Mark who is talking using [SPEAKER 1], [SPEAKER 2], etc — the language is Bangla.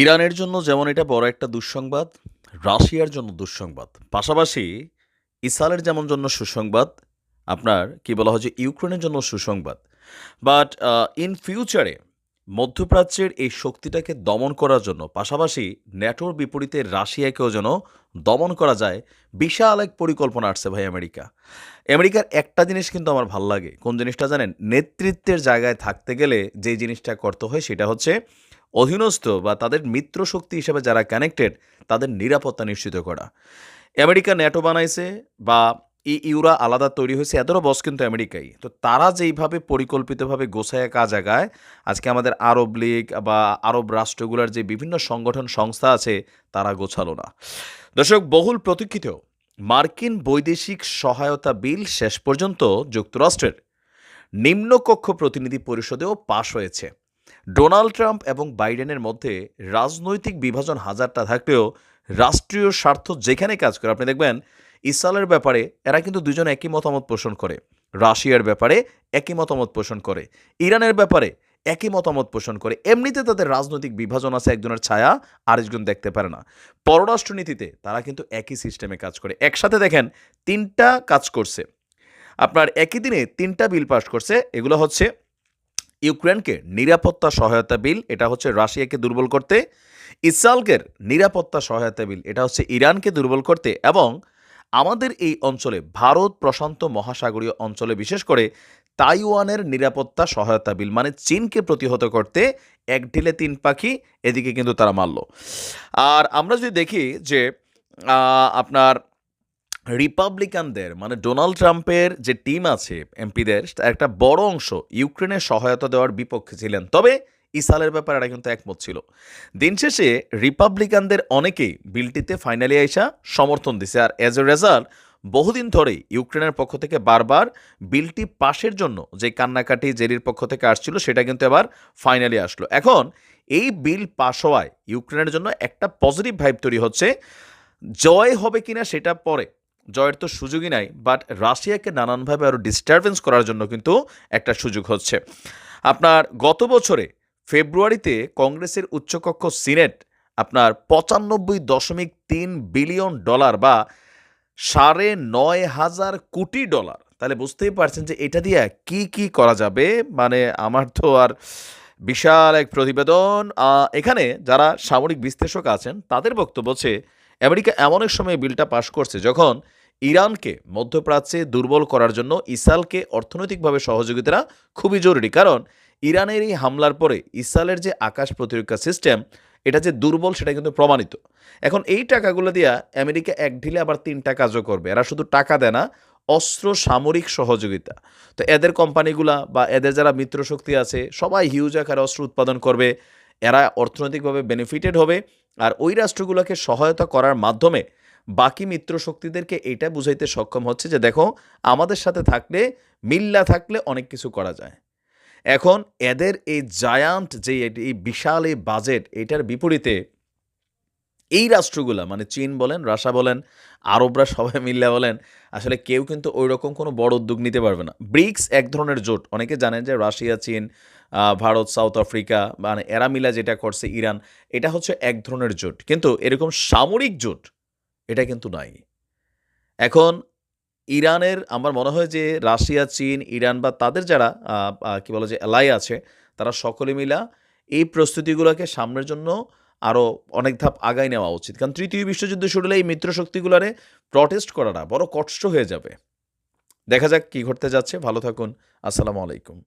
[SPEAKER 1] ইরানের জন্য যেমন এটা বড় একটা দুঃসংবাদ, রাশিয়ার জন্য দুঃসংবাদ। পাশাপাশি ইসরায়েলের যেমন জন্য সুসংবাদ, আপনার কি বলা হয় যে ইউক্রেনের জন্য সুসংবাদ। বাট ইন ফিউচারে মধ্যপ্রাচ্যের এই শক্তিটাকে দমন করার জন্য, পাশাপাশি ন্যাটোর বিপরীতে রাশিয়াকেও যেন দমন করা যায়, বিশাল এক পরিকল্পনা আসছে ভাই আমেরিকা। আমেরিকার একটা জিনিস কিন্তু আমার ভালো লাগে, কোন জিনিসটা জানেন? নেতৃত্বের জায়গায় থাকতে গেলে যে জিনিসটা করতে হয় সেটা হচ্ছে অধীনস্থ বা তাদের মিত্র শক্তি হিসেবে যারা কানেক্টেড তাদের নিরাপত্তা নিশ্চিত করা। আমেরিকা ন্যাটো বানাইছে বা ই ইউরা আলাদা তৈরি হয়েছে, এদেরও বস কিন্তু আমেরিকাই। তো তারা যেইভাবে পরিকল্পিতভাবে গোছায় কাজ আগায়, আজকে আমাদের আরব লীগ বা আরব রাষ্ট্রগুলোর যে বিভিন্ন সংগঠন, সংস্থা আছে, তারা গোছালো না। দর্শক, বহুল প্রতীক্ষিত। মার্কিন বৈদেশিক সহায়তা বিল শেষ পর্যন্ত যুক্তরাষ্ট্রের নিম্নকক্ষ প্রতিনিধি পরিষদেও পাশ হয়েছে। ডোনাল্ড ট্রাম্প এবং বাইডেনের মধ্যে রাজনৈতিক বিভাজন হাজারটা থাকলেও রাষ্ট্রীয় স্বার্থ যেখানে কাজ করে, আপনি দেখবেন ইসরায়েলের ব্যাপারে এরা কিন্তু দুজন একই মতামত পোষণ করে, রাশিয়ার ব্যাপারে একই মতামত পোষণ করে, ইরানের ব্যাপারে একই মতামত পোষণ করে। এমনিতে তাদের রাজনৈতিক বিভাজন আছে একজনের ছায়া, আরেকজন দেখতে পারে না। পররাষ্ট্রনীতিতে তারা কিন্তু একই সিস্টেমে কাজ করে। একসাথে দেখেন, তিনটা কাজ করছে। আপনার একই দিনে তিনটা বিল পাস করছে, এগুলো হচ্ছে ইউক্রেনকে নিরাপত্তা সহায়তা বিল, এটা হচ্ছে রাশিয়াকে দুর্বল করতে ইসরায়েলকের নিরাপত্তা সহায়তা বিল, এটা হচ্ছে ইরানকে দুর্বল করতে এবং আমাদের এই অঞ্চলে, ভারত প্রশান্ত মহাসাগরীয় অঞ্চলে বিশেষ করে তাইওয়ানের নিরাপত্তা সহায়তা বিল মানে চীনকে প্রতিহত করতে এক ঢিলে তিন পাখি এদিকে কিন্তু তারা মারল। আর আমরা যদি দেখি যে আপনার রিপাবলিকানদের মানে ডোনাল্ড ট্রাম্পের যে টিম আছে এমপিদের একটা বড় অংশ ইউক্রেনের সহায়তা দেওয়ার বিপক্ষে ছিলেন। তবে ইসালের ব্যাপারে এরা কিন্তু একমত ছিল। দিন শেষে রিপাবলিকানদের অনেকেই বিলটিতে ফাইনালি আইসা সমর্থন দিছে। আর এজ এ রেজাল্ট বহুদিন ধরেই ইউক্রেনের পক্ষ থেকে বারবার বিলটি পাশের জন্য যে কান্নাকাটি জেরির পক্ষ থেকে আসছিল, সেটা কিন্তু এবার ফাইনালি আসলো। এখন এই বিল পাশ হওয়ায় ইউক্রেনের জন্য একটা পজিটিভ ভাইব তৈরি হচ্ছে। জয় হবে কিনা সেটা পরে জয়ের তো সুযোগই নাই বাট রাশিয়াকে নানানভাবে আরও ডিস্টারবেন্স করার জন্য কিন্তু একটা সুযোগ হচ্ছে। আপনার গত বছরে ফেব্রুয়ারিতে কংগ্রেসের উচ্চকক্ষ সিনেট আপনার পঁচানব্বই দশমিক তিন বিলিয়ন ডলার বা সাড়ে নয় হাজার কোটি ডলার। তাহলে বুঝতেই পারছেন যে এটা দিয়ে কি কি করা যাবে? মানে আমার তো আর বিশাল এক প্রতিবেদন। এখানে যারা সামরিক বিশ্লেষক আছেন, তাদের বক্তব্য হচ্ছে আমেরিকা এমন এক সময় বিলটা পাশ করছে যখন ইরানকে মধ্যপ্রাচ্যে দুর্বল করার জন্য ইসরায়েলকে অর্থনৈতিকভাবে সহযোগিতা খুবই জরুরি। কারণ ইরানের এই হামলার পরে ইসরায়েলের যে আকাশ প্রতিরক্ষা সিস্টেম, এটা যে দুর্বল, সেটা কিন্তু প্রমাণিত। এখন এই টাকাগুলো দিয়া আমেরিকা এক ঢিলে আবার তিনটা কাজও করবে। এরা শুধু টাকা দেয় না, অস্ত্র, সামরিক সহযোগিতা। তো এদের কোম্পানিগুলা বা এদের যারা মিত্রশক্তি আছে, সবাই হিউজ আকারে অস্ত্র উৎপাদন করবে। এরা অর্থনৈতিকভাবে বেনিফিটেড হবে। আর ওই রাষ্ট্রগুলোকে সহায়তা করার মাধ্যমে বাকি মিত্র শক্তিদেরকে এটা বুঝাইতে সক্ষম হচ্ছে যে দেখো, আমাদের সাথে থাকলে, মিল্লা থাকলে অনেক কিছু করা যায়। এখন এদের এই জায়ান্ট যে এই বিশাল এই বাজেট, এটার বিপরীতে এই রাষ্ট্রগুলা মানে চীন বলেন রাশা বলেন, আরবরা সবাই মিল্লা বলেন, আসলে কেউ কিন্তু ওই রকম কোনো বড় উদ্যোগ নিতে পারবে না। ব্রিক্স এক ধরনের জোট, অনেকে জানেন যে রাশিয়া, চীন ভারত, সাউথ আফ্রিকা মানে এরা মিলা যেটা করছে ইরান, এটা হচ্ছে এক ধরনের জোট। কিন্তু এরকম সামরিক জোট, এটা কিন্তু নাই। এখন ইরানের, আমার মনে হয় যে রাশিয়া, চীন, ইরান বা তাদের যারা কি বলে যে এলাই আছে, তারা সকলে মিলা এই প্রস্তুতিগুলোকে সামনের জন্য আরও অনেক ধাপ আগায় নেওয়া উচিত। কারণ তৃতীয় বিশ্বযুদ্ধ শুরু হলে এই মিত্র শক্তিগুলারে প্রটেস্ট করাটা বড় কষ্ট হয়ে যাবে। দেখা যাক কি ঘটতে যাচ্ছে। ভালো থাকুন। আসসালামু আলাইকুম।